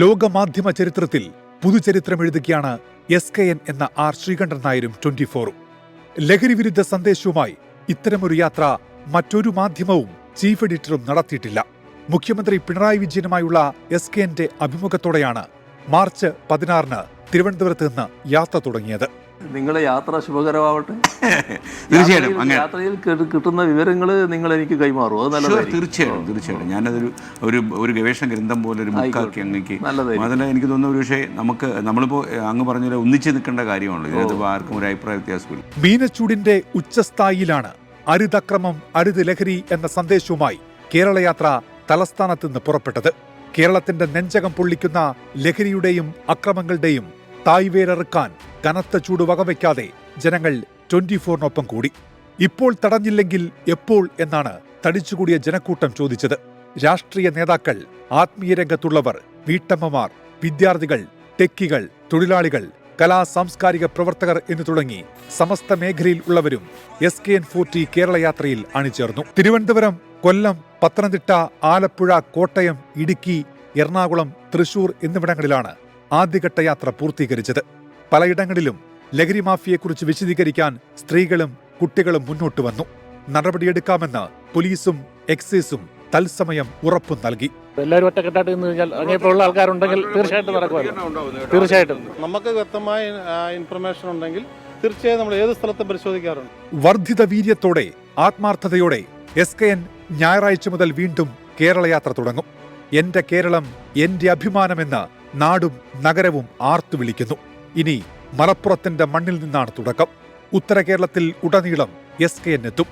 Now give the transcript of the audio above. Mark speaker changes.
Speaker 1: ലോകമാധ്യമ ചരിത്രത്തിൽ പുതുചരിത്രം എഴുതുകയാണ് എസ് കെ എൻ എന്ന ആർ ശ്രീകണ്ഠൻ നായരും ട്വന്റി ഫോറും ലഹരി വിരുദ്ധ സന്ദേശവുമായി ഇത്തരമൊരു യാത്ര മറ്റൊരു മാധ്യമവും ചീഫ് എഡിറ്ററും നടത്തിയിട്ടില്ല. മുഖ്യമന്ത്രി പിണറായി വിജയനുമായുള്ള എസ് കെ എന്റെ അഭിമുഖത്തോടെയാണ് മാർച്ച് പതിനാറിന് തിരുവനന്തപുരത്ത് നിന്ന് യാത്ര തുടങ്ങിയത്.
Speaker 2: നിങ്ങളെ യാത്ര ശുഭകരമാവട്ടെ?
Speaker 3: തീർച്ചയായിട്ടും
Speaker 2: യാത്രയിൽ-
Speaker 3: അങ്ങനെ.
Speaker 2: യാത്രയിൽ കിട്ടുന്ന വിവരങ്ങൾ നിങ്ങൾ എനിക്ക് കൈമാറും. അത് നല്ലതായിരിക്കും
Speaker 3: തീർച്ചയായിട്ടും തീർച്ചയായിട്ടും. ഞാനതൊരു ഒരു ഒരു ഗവേഷണ ഗ്രന്ഥം പോലെ ഒരു ബുക്കാക്കി അങ്ങേക്ക് അതല്ല എനിക്ക് തോന്നുന്ന ഒരു പക്ഷേ നമുക്ക് നമ്മളിപ്പോൾ അങ്ങ് പറഞ്ഞ പോലെ ഒന്നിച്ച് നിൽക്കേണ്ട കാര്യമാണല്ലോ. ഇതിനകത്ത് ആർക്കും ഒരു അഭിപ്രായ വ്യത്യാസമില്ല
Speaker 1: മീനച്ചൂടിന്റെ ഉച്ചസ്ഥായിലാണ് അരുതക്രമം അരുത് ലഹരി എന്ന സന്ദേശവുമായി കേരളയാത്ര തലസ്ഥാനത്ത് നിന്ന് പുറപ്പെട്ടത്. കേരളത്തിന്റെ നെഞ്ചകം പൊള്ളിക്കുന്ന ലഹരിയുടെയും അക്രമങ്ങളുടെയും തായ്വേരറുക്കാൻ കനത്ത ചൂട് വകവയ്ക്കാതെ ജനങ്ങൾ ട്വന്റി ഫോറിനൊപ്പം കൂടി. ഇപ്പോൾ തടഞ്ഞില്ലെങ്കിൽ എപ്പോൾ എന്നാണ് തടിച്ചുകൂടിയ ജനക്കൂട്ടം ചോദിച്ചത്. രാഷ്ട്രീയ നേതാക്കൾ ആത്മീയ രംഗത്തുള്ളവർ വീട്ടമ്മമാർ വിദ്യാർത്ഥികൾ ടെക്കികൾ തൊഴിലാളികൾ കലാ സാംസ്കാരിക പ്രവർത്തകർ എന്നു തുടങ്ങി സമസ്ത മേഖലയിൽ ഉള്ളവരും S K N forty Kerala യാത്രയിൽ അണിചേർന്നു. തിരുവനന്തപുരം കൊല്ലം പത്തനംതിട്ട ആലപ്പുഴ കോട്ടയം ഇടുക്കി എറണാകുളം തൃശൂർ എന്നിവിടങ്ങളിലാണ് ആദ്യഘട്ട യാത്ര പൂർത്തീകരിച്ചത്. പലയിടങ്ങളിലും ലഹരി മാഫിയെക്കുറിച്ച് വിശദീകരിക്കാൻ സ്ത്രീകളും കുട്ടികളും മുന്നോട്ട് വന്നു. നടപടിയെടുക്കാമെന്ന് പോലീസും എക്സൈസും തത്സമയം ഉറപ്പു നൽകി.
Speaker 4: എല്ലാവരും ഒറ്റക്കെട്ടായിട്ട് നിന്ന് കഴിഞ്ഞാൽ അങ്ങനെയുള്ള ആൾക്കാരുണ്ടെങ്കിൽ തീർച്ചയായിട്ടും നടക്കുമല്ലോ തീർച്ചയായിട്ടും.
Speaker 5: നമുക്ക് വ്യക്തമായ ഇൻഫർമേഷൻ ഉണ്ടെങ്കിൽ തീർച്ചയായും നമ്മൾ ഏത് സ്ഥലത്തും പരിശോധിക്കാറുണ്ട്.
Speaker 1: വർദ്ധിത വീര്യത്തോടെ ആത്മാർത്ഥതയോടെ എസ് കെ എൻ ഞായറാഴ്ച മുതൽ വീണ്ടും കേരളയാത്ര തുടങ്ങും. എന്റെ കേരളം എന്റെ അഭിമാനമെന്ന് നാടും നഗരവും ആർത്തു വിളിക്കുന്നു. ഇനി മലപ്പുറത്തിന്റെ മണ്ണിൽ നിന്നാണ് തുടക്കം. ഉത്തര കേരളത്തിൽ ഉടനീളം എസ് കെ എൻ എത്തും.